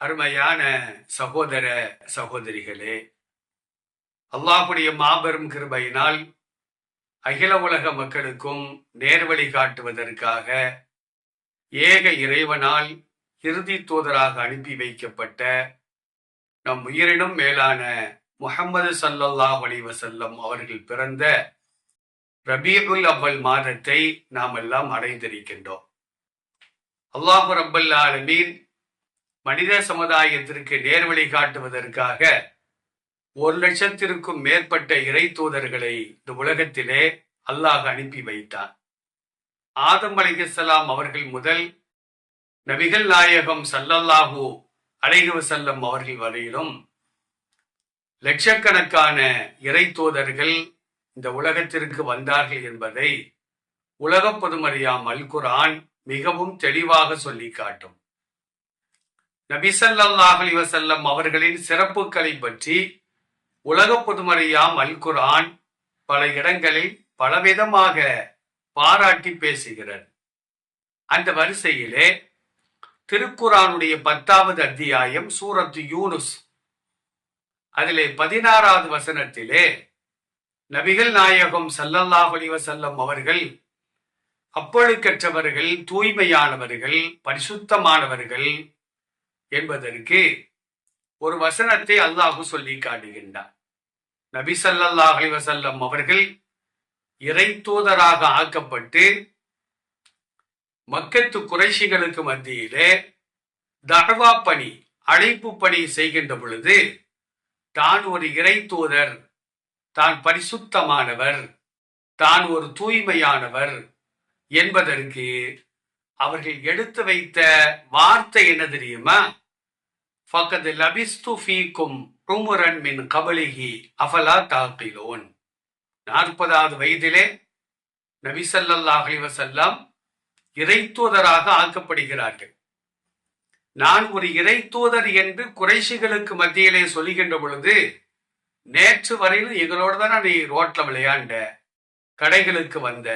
அருமையான சகோதர சகோதரிகளே அல்லாஹுடைய மாபெரும் கிருபையினால் அகில உலக மக்களுக்கும் நேர்வழி காட்டுவதற்காக ஏக இறைவனால் இறுதி தூதராக அனுப்பி வைக்கப்பட்ட நம் உயிரினும் மேலான முகமது சல்லல்லாஹ் வலிவசல்லம் அவர்கள் பிறந்த ரபீபுல் அவ்வல் மாதத்தை நாம் எல்லாம் அடைந்திருக்கின்றோம். அல்லாஹு ரப்பல் ஆலமீன் மனித சமுதாயத்திற்கு நேர்வழி காட்டுவதற்காக ஒரு லட்சத்திற்கும் மேற்பட்ட இறை தூதர்களை இந்த உலகத்திலே அல்லாஹ் அனுப்பி வைத்தார். ஆதம் அலிகலாம் அவர்கள் முதல் நபிகள் நாயகம் சல்லல்லாஹு அலைஹி செல்லம் அவர்கள் வரையிலும் லட்சக்கணக்கான இறை தூதர்கள் இந்த உலகத்திற்கு வந்தார்கள் என்பதை உலக பொதுமறியாம் அல்குரான் மிகவும் தெளிவாக சொல்லி காட்டும். நபிசல்லாஹ் அலி வசல்லம் அவர்களின் சிறப்புகளை பற்றி உலக பொதுமறையாம் அல் குரான் பல இடங்களில் பலவிதமாக பாராட்டி பேசுகிறார். அந்த வரிசையிலே திருக்குரானுடைய பத்தாவது அத்தியாயம் சூரத்து யூனுஸ். அதிலே பதினாறாவது வசனத்திலே நபிகள் நாயகம் சல்லல்லாஹ் அலி வசல்லம் அவர்கள் அப்பொழுக்கற்றவர்கள் தூய்மையானவர்கள் பரிசுத்தமானவர்கள் என்பதற்கு ஒரு வசனத்தை அல்லாஹு சொல்லி காட்டுகின்றார் நபி சல்லாஹ் அலிவசல்லம் அவர்கள் இறை தூதராக ஆக்கப்பட்டு மக்கத்து குறைஷிகளுக்கு மத்தியிலே தகவா பணி அழைப்பு பணி செய்கின்ற பொழுது தான் ஒரு இறை தூதர் தான் பரிசுத்தமானவர் தான் ஒரு தூய்மையானவர் என்பதற்கு அவர்கள் எடுத்து வைத்த வார்த்தை என்ன தெரியுமா? ஃபக்கது லபிஸ்து ஃபீக்கும் ரூமுரன் மின் கபலிகி அஃபலா தாப்பிலோன் நாற்பதாவது வயதிலே நபிசல்லாஹ் அலிவசல்லாம் இறைத்தூதராக ஆக்கப்படுகிறார்கள். நான் ஒரு இறைத்தூதர் என்று குறைஷிகளுக்கு மத்தியிலே சொல்லுகின்ற பொழுது நேற்று வரையிலும் எங்களோட தான் நீ ரோட்ல விளையாண்ட கடைகளுக்கு வந்த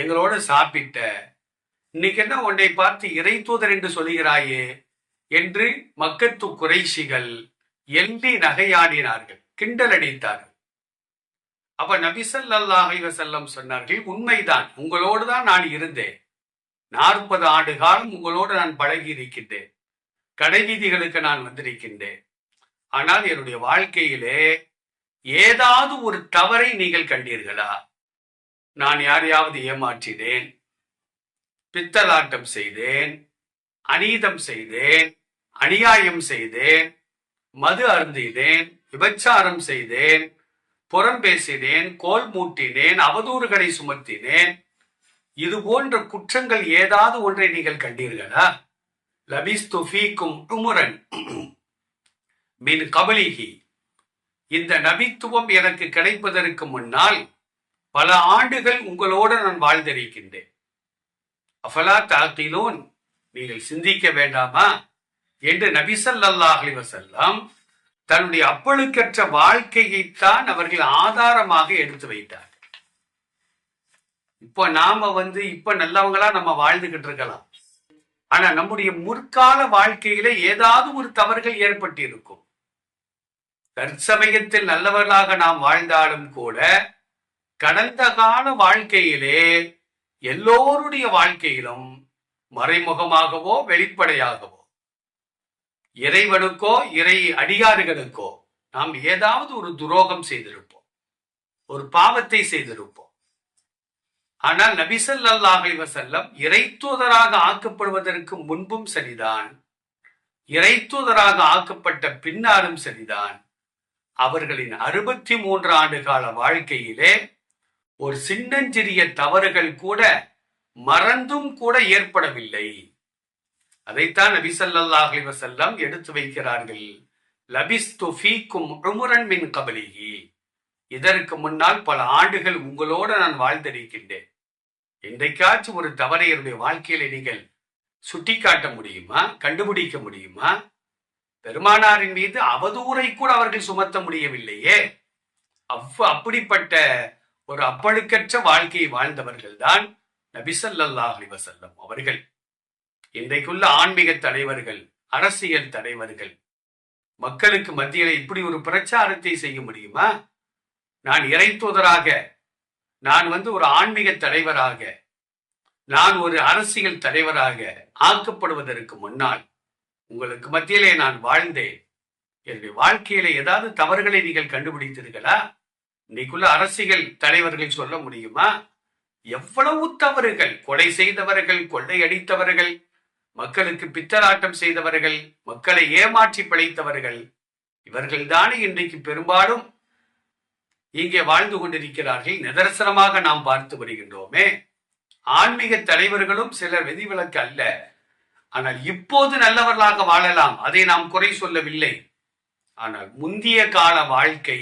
எங்களோட சாப்பிட்ட இன்னைக்கு என்ன உன்னை பார்த்து இறை தூதர் என்று சொல்லுகிறாயே என்று மக்கத்து குறைஷிகள் எள்ளி நகையாடினார்கள் கிண்டல் அடித்தார்கள். அப்ப நபிசல்லாஹி வசல்லம் சொன்னார்கள் உண்மைதான் உங்களோடு தான் நான் இருந்தேன். நாற்பது ஆண்டு காலம் உங்களோடு நான் பழகி இருக்கின்றேன். கடைவீதிகளுக்கு நான் வந்திருக்கின்றேன். ஆனால் என்னுடைய வாழ்க்கையிலே ஏதாவது ஒரு தவறை நீங்கள் கண்டீர்களா? நான் யாரையாவது ஏமாற்றினேன் பித்தலாட்டம் செய்தேன் அநீதம் செய்தேன் அநியாயம் செய்தேன் மது அருந்தினேன் விபச்சாரம் செய்தேன் புறம் பேசினேன் கோல் மூட்டினேன் அவதூறுகளை சுமத்தினேன். இது போன்ற குற்றங்கள் ஏதாவது ஒன்றை நீங்கள் கண்டீர்களா? லபிஸ்து ஃபீக்கும் உமுரன் மின் கபலிகி. இந்த நபித்துவம் எனக்கு கிடைப்பதற்கு முன்னால் பல ஆண்டுகள் உங்களோடு நான் வாழ்ந்திருக்கின்றேன். அஃபலா தாத்திலோன் நீங்கள் சிந்திக்க வேண்டாமா? என்று நபிசல்லாஹ் அலிவசல்லாம் தன்னுடைய அப்பழுக்கற்ற வாழ்க்கையைத்தான் அவர்கள் ஆதாரமாக எடுத்து வைத்தார் இப்போ நாம வந்து இப்ப நல்லவங்களா நம்ம வாழ்ந்துகிட்டு இருக்கலாம். ஆனா நம்முடைய முற்கால வாழ்க்கையில ஏதாவது ஒரு தவறுகள் ஏற்பட்டிருக்கும். தற்சமயத்தில் நல்லவர்களாக நாம் வாழ்ந்தாலும் கூட கடந்த கால வாழ்க்கையிலே எல்லோருடைய வாழ்க்கையிலும் மறைமுகமாகவோ வெளிப்படையாகவோ இறைவனுக்கோ இறை அடியாறுகளுக்கோ நாம் ஏதாவது ஒரு துரோகம் செய்திருப்போம். ஒரு பாவத்தை செய்திருப்போம். ஆனால் நபிசல்லாஹை வசல்லம் இறைத்தூதராக ஆக்கப்படுவதற்கு முன்பும் சரிதான் இறைத்தூதராக ஆக்கப்பட்ட பின்னாலும் சரிதான் அவர்களின் அறுபத்தி மூன்று ஆண்டு கால வாழ்க்கையிலே ஒரு சின்னஞ்சிறிய தவறுகள் கூட மறந்தும் கூட ஏற்படவில்லை. அதைத்தான் நபி ஸல்லல்லாஹு எடுத்து வைக்கிறார்கள். லபிஸ்து ஃபீக்கும் உமுரன் மின் கபலிகி இதற்கு முன்னால் பல ஆண்டுகள் உங்களோடு நான் வாழ்ந்திருக்கின்றேன். என்றைக்காச்சும் ஒரு தவறை என்னுடைய வாழ்க்கையில நீங்கள் சுட்டிக்காட்ட முடியுமா? கண்டுபிடிக்க முடியுமா? பெருமானாரின் மீது அவதூறை கூட அவர்கள் சுமத்த முடியவில்லையே. அவ் அப்படிப்பட்ட ஒரு அப்பழுக்கற்ற வாழ்க்கையை வாழ்ந்தவர்கள் தான் நபிசல்லாஹ் அலி வசல்லம் அவர்கள். இன்றைக்குள்ள ஆன்மீக தலைவர்கள் அரசியல் தலைவர்கள் மக்களுக்கு மத்தியில் இப்படி ஒரு பிரச்சாரத்தை செய்ய முடியுமா? நான் இறைத்தூதராக நான் வந்து ஒரு ஆன்மீக தலைவராக நான் ஒரு அரசியல் தலைவராக ஆக்கப்படுவதற்கு முன்னால் உங்களுக்கு மத்தியிலே நான் வாழ்ந்தேன். என்னுடைய வாழ்க்கையில ஏதாவது தவறுகளை நீங்கள் கண்டுபிடித்தீர்களா? இன்னைக்குள்ள அரசியல் தலைவர்கள் சொல்ல முடியுமா? எவ்வளவு தவறுகள் கொலை செய்தவர்கள் கொள்ளையடித்தவர்கள் மக்களுக்கு பித்தலாட்டம் செய்தவர்கள் மக்களை ஏமாற்றி பிழைத்தவர்கள் இவர்கள்தானே இன்றைக்கு பெரும்பாலும் இங்கே வாழ்ந்து கொண்டிருக்கிறார்கள். நிதர்சனமாக நாம் பார்த்து வருகின்றோமே. ஆன்மீக தலைவர்களும் சிலர் விதிவிலக்கு அல்ல. ஆனால் இப்போது நல்லவர்களாக வாழலாம் அதை நாம் குறை சொல்லவில்லை. ஆனால் முந்திய கால வாழ்க்கை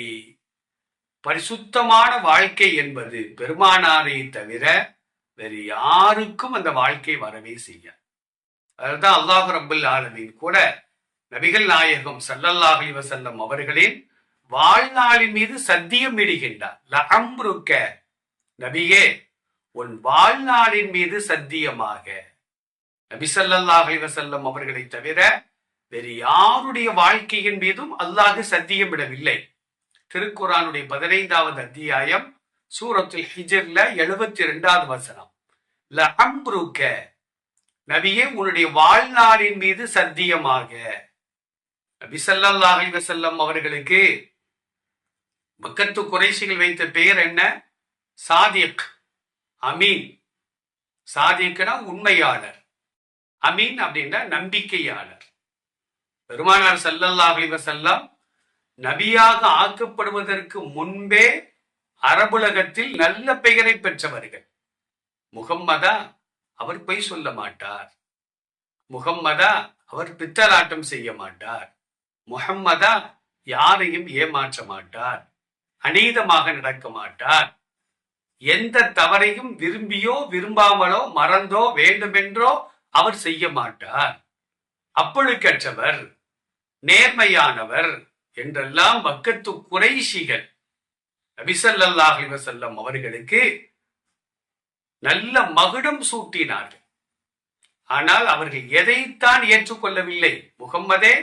பரிசுத்தமான வாழ்க்கை என்பது பெருமானாரை தவிர வேறு யாருக்கும் அந்த வாழ்க்கை வரவே செய்ய அதுதான் அல்லாஹ் ரபுல் ஆலமின் கூட நபிகள் நாயகம் சல்லல்லாஹ் வசல்லம் அவர்களின் வாழ்நாளின் மீது சத்தியம் இடுகின்றார். நபியே உன் வாழ்நாளின் மீது சத்தியமாக. நபி ஸல்லல்லாஹு வசல்லம் அவர்களை தவிர வேறு யாருடைய வாழ்க்கையின் மீதும் அல்லாஹ் சத்தியமிடவில்லை திருக்குறானுடைய பதினைந்தாவது அத்தியாயம் சூரத்தில் ஹிஜர்ல எழுபத்தி ரெண்டாவது வசனம் லஅம்ருக்க நபியே உன்னுடைய வாழ்நாளின் மீது சத்தியமாக. நபி ஸல்லல்லாஹு அலைஹி அவர்களுக்கு மக்கத்து குறைசிகள் வைத்த பெயர் என்ன? சாதிக் அமீன். சாதிக்னா உண்மையாளர். அமீன் அப்படின்னா நம்பிக்கையாளர். பெருமானார் ஸல்லல்லாஹு செல்லம் நபியாக ஆக்கப்படுவதற்கு முன்பே அரபுலகத்தில் நல்ல பெயரை பெற்றவர்கள். முகம்மதா அவர் பொய் சொல்ல மாட்டார். முகம்மதா அவர் பித்தலாட்டம் செய்ய மாட்டார். முகம்மதா யாரையும் ஏமாற்ற மாட்டார். அநீதமாக நடக்க மாட்டார். எந்த தவறையும் விரும்பியோ விரும்பாமலோ மறந்தோ வேண்டுமென்றோ அவர் செய்ய மாட்டார். அப்பொழுக்கற்றவர் நேர்மையானவர் என்றெல்லாம் பக்கத்து குறைஷிகள் நபிசல்லாஹ் அலைஹி அவர்களுக்கு நல்ல மகுடம் சூட்டினார்கள். ஆனால் அவர்கள் எதைத்தான் ஏற்றுக்கொள்ளவில்லை? முகம்மதே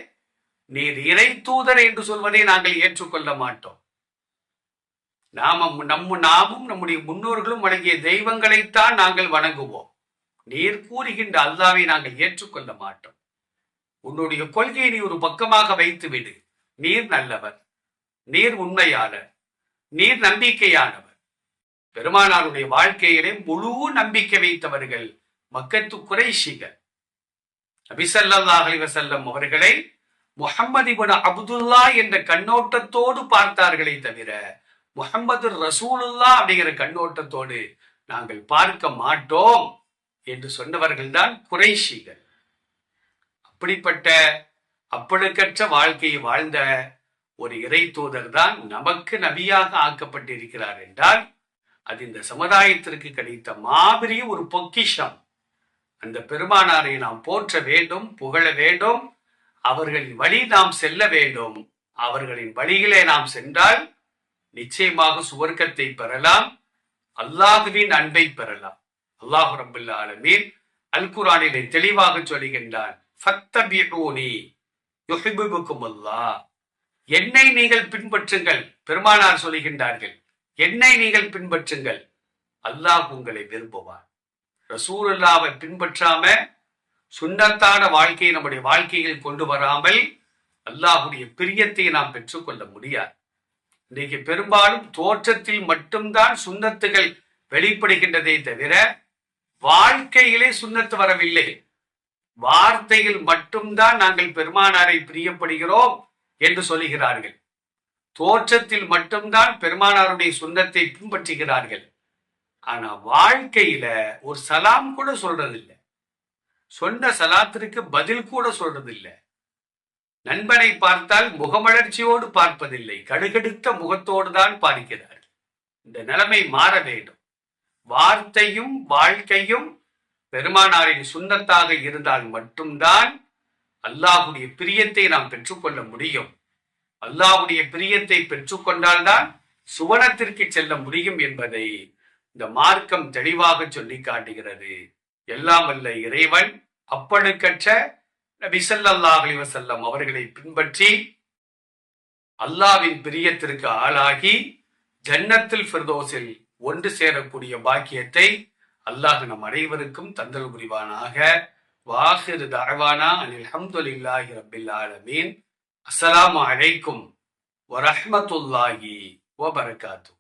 நீர் இறை தூதர் என்று சொல்வதை நாங்கள் ஏற்றுக்கொள்ள மாட்டோம். நாம நம்ம நாமும் நம்முடைய முன்னோர்களும் வணங்கிய தெய்வங்களைத்தான் நாங்கள் வணங்குவோம். நீர் கூறுகின்ற அல்லாவை நாங்கள் ஏற்றுக்கொள்ள மாட்டோம். உன்னுடைய கொள்கையை நீ ஒரு பக்கமாக வைத்து விடு நீர் நல்லவர் நீர் உண்மையாளர் நீர் நம்பிக்கையானவர். பெருமானாருடைய வாழ்க்கையிலே முழு நம்பிக்கை வைத்தவர்கள் மக்கத்து குறைஷிகள். நபிசல்லாஹ் வசல்லம் அவர்களை முகம்மது குண அப்துல்லா என்ற கண்ணோட்டத்தோடு பார்த்தார்களே தவிர முகமது ரசூலுல்லா அப்படிங்கிற கண்ணோட்டத்தோடு நாங்கள் பார்க்க மாட்டோம் என்று சொன்னவர்கள் தான் குறைஷிகள். அப்படிப்பட்ட அப்பழுக்கற்ற வாழ்க்கையை வாழ்ந்த ஒரு இறை தூதர் தான் நமக்கு நபியாக ஆக்கப்பட்டிருக்கிறார் என்றால் அது இந்த சமுதாயத்திற்கு கிடைத்த மாபெரிய ஒரு பொக்கிஷம். அந்த பெருமானாரை நாம் போற்ற வேண்டும் புகழ வேண்டும் அவர்களின் வழி நாம் செல்ல வேண்டும். அவர்களின் வழியிலே நாம் சென்றால் நிச்சயமாக சுவர்க்கத்தை பெறலாம் அல்லாஹுவின் அன்பை பெறலாம். அல்லாஹு ரபுல்ல ஆலமீன் அல் குரானிலே தெளிவாக சொல்லுகின்றான் ஃபத்தபிஊனி அல்லா அல்லாஹ் என்னை நீங்கள் பின்பற்றுங்கள் பெருமானார் சொல்லுகின்றார்கள் என்னை நீங்கள் பின்பற்றுங்கள். அல்லாஹ் உங்களை விரும்புவார். ரசூலுல்லாவை பின்பற்றாம சுண்ணத்தான வாழ்க்கையை நம்முடைய வாழ்க்கையில் கொண்டு வராமல் அல்லாஹுடைய பிரியத்தை நாம் பெற்றுக்கொள்ள முடியாது. இன்றைக்கு பெரும்பாலும் தோற்றத்தில் மட்டும்தான் சுண்ணத்துகள் வெளிப்படுகின்றதை தவிர வாழ்க்கையிலே சுண்ணத்து வரவில்லை. வார்த்தையில் மட்டும்தான் நாங்கள் பெருமானாரை பிரியப்படுகிறோம் என்று சொல்லுகிறார்கள். தோற்றத்தில் மட்டும்தான் பெருமானாருடைய சொந்தத்தை பின்பற்றுகிறார்கள். ஆனா வாழ்க்கையில ஒரு சலாம் கூட சொல்றதில்லை. சொன்ன சலாத்திற்கு பதில் கூட சொல்றதில்லை. நண்பனை பார்த்தால் முகமலர்ச்சியோடு பார்ப்பதில்லை. கடுகடுத்த முகத்தோடு தான் பார்க்கிறார் இந்த நிலைமை மாற வேண்டும். வார்த்தையும் வாழ்க்கையும் பெருமானாரின் சுண்ணத்தாக இருந்தால் மட்டும்தான் அல்லாஹுடைய பிரியத்தை நாம் பெற்றுக்கொள்ள முடியும். அல்லாஹுடைய பிரியத்தை பெற்றுக்கொண்டால்தான் சுவனத்திற்கு செல்ல முடியும் என்பதை இந்த மார்க்கம் தெளிவாக சொல்லி காட்டுகிறது. எல்லாம் அல்ல இறைவன் அப்பழுக்கற்ற நபி வசல்லம் அவர்களை பின்பற்றி அல்லாவின் பிரியத்திற்கு ஆளாகி ஜன்னத்தில் ஃபிர்தோஸில் ஒன்று சேரக்கூடிய பாக்கியத்தை அல்லாஹ் நம் அனைவருக்கும் தந்தல் புரிவானாக. வாஹிர் தஅவானா அனில் ஹம்துலில்லாஹி ரபில் ஆலமீன். அஸ்ஸலாமு அலைக்கும் வரஹமத்துல்லாஹி வபரகாத்து.